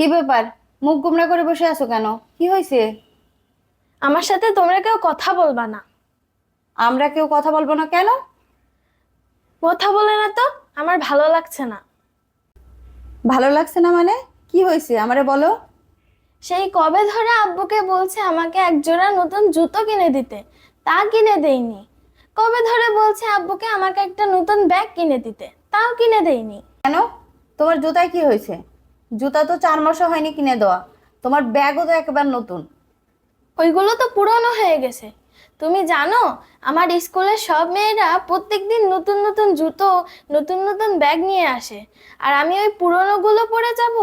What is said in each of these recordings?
কি ব্যাপার? মুখ গুমরা করে বসে আছো কেন? কি হয়েছে? আমার সাথে তোমরা কেউ কথা বলবা না। আমরা কেউ কথা বলব না কেন? কথা বলে না তো আমার ভালো লাগছে না। ভালো লাগছে না মানে? কি হয়েছে? আমারে বলো। সেই কবে ধরে আব্বুকে বলছে আমাকে এক জোড়া নতুন জুতো কিনে দিতে তা কিনে দেইনি। কবে ধরে বলছে আব্বুকে আমাকে একটা নতুন ব্যাগ কিনে দিতে তাও কিনে দেইনি। কেন? তোমার জুতায় কি হয়েছে? জুতা তো চার মাসও হয়নি কিনে দেওয়া। তোমার ব্যাগও তো একেবারে নতুন। ওইগুলো তো পুরনো হয়ে গেছে। তুমি জানো, আমার স্কুলের সব মেয়েরা প্রত্যেকদিন নতুন নতুন জুতো, নতুন নতুন ব্যাগ নিয়ে আসে। আর আমি ওই পুরনোগুলো পরে যাব?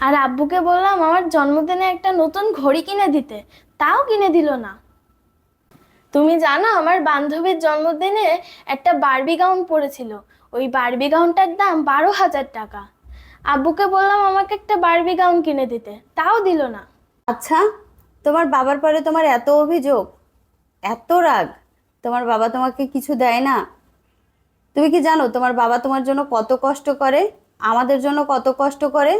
আর আব্বুকে বললাম আমার জন্মদিনে একটা নতুন ঘড়ি কিনে দিতে। তাও কিনে দিল না। তুমি জানো, আমার বান্ধবীর জন্মদিনে একটা বার্বি গাউন পরেছিল। ওই বারবি গাউনটার দাম বারো হাজার টাকা। আব্বুকে বললাম আমাকে একটা বারবি গাউন কিনে দিতে। তাও দিল না। আচ্ছা তোমার বাবার পরে তোমার এত অভিযোগ, এত রাগ, তোমার বাবা তোমাকে কিছু দেয় না। তুমি কি জানো, তোমার বাবা তোমার জন্য কত কষ্ট করে, আমাদের জন্য কত কষ্ট করে?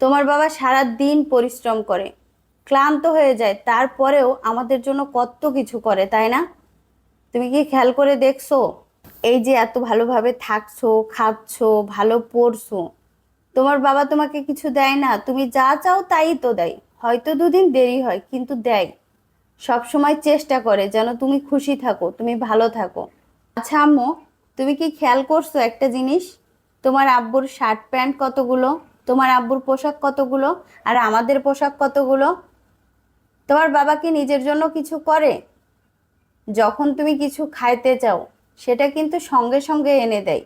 তোমার বাবা সারা দিন পরিশ্রম করে, ক্লান্ত হয়ে যায়, তারপরেও আমাদের জন্য কত কিছু করে, তাই না? তুমি কি খেয়াল করে দেখছ? এই যে এত ভালোভাবে থাকছো, খাচ্ছো, ভালো পড়ছো তোমার বাবা তোমাকে কিছু দেয় না, তুমি যা চাও তাই তো দেয়। হয়তো দুদিন দেরি হয়, কিন্তু দেয়। সব সময় চেষ্টা করে যেন তুমি খুশি থাকো, তুমি ভালো থাকো। আচ্ছা আম্মু, তুমি কি খেয়াল করছ একটা জিনিস? তোমার আব্বুর শার্ট প্যান্ট কতগুলো? তোমার আব্বুর পোশাক কতগুলো? আর আমাদের পোশাক কতগুলো? তোমার বাবা কি নিজের জন্য কিছু করে? যখন তুমি কিছু খাইতে চাও, সেটা কিন্তু সঙ্গে সঙ্গে এনে দেয়।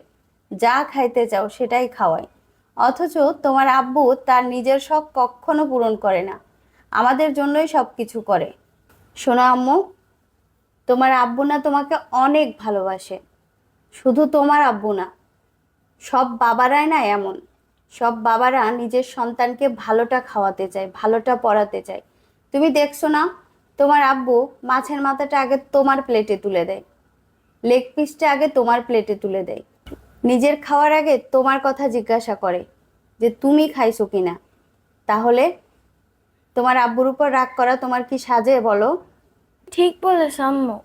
যা খাইতে চাও সেটাই খাওয়ায়। অথচ তোমার আব্বু তার নিজের শখ কখনো পূরণ করে না। আমাদের জন্যই সব কিছু করে। শোনো আম্মু, তোমার আব্বু না তোমাকে অনেক ভালোবাসে। শুধু তোমার আব্বু না, সব বাবারাই না এমন। সব বাবারা নিজের সন্তানকে ভালোটা খাওয়াতে চায়, ভালোটা পড়াতে চায়। তুমি দেখছ না, তোমার আব্বু মাছের মাথাটা আগে তোমার প্লেটে তুলে দেয়। লেগ পিসটা আগে তোমার প্লেটে তুলে দেয়। নিজের খাওয়ার আগে তোমার কথা জিজ্ঞাসা করে যে তুমি খাইছো কিনা। তাহলে তোমার আব্বুর উপর রাগ করা তোমার কি সাজে বলো? ঠিক বলেছ আম্মু।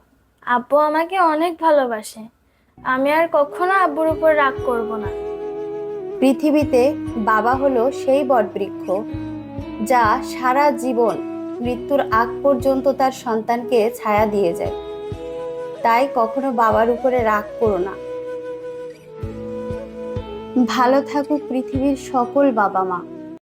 আব্বু আমাকে অনেক ভালোবাসে। আমি আর কখনো আব্বুর উপর রাগ করব না। পৃথিবীতে বাবা হলো সেই বটবৃক্ষ যা সারা জীবন মৃত্যুর আগ পর্যন্ত তার সন্তানকে ছায়া দিয়ে যায়। তাই কখনো বাবার উপরে রাগ করো না। ভালো থাকুক পৃথিবীর সকল বাবা মা।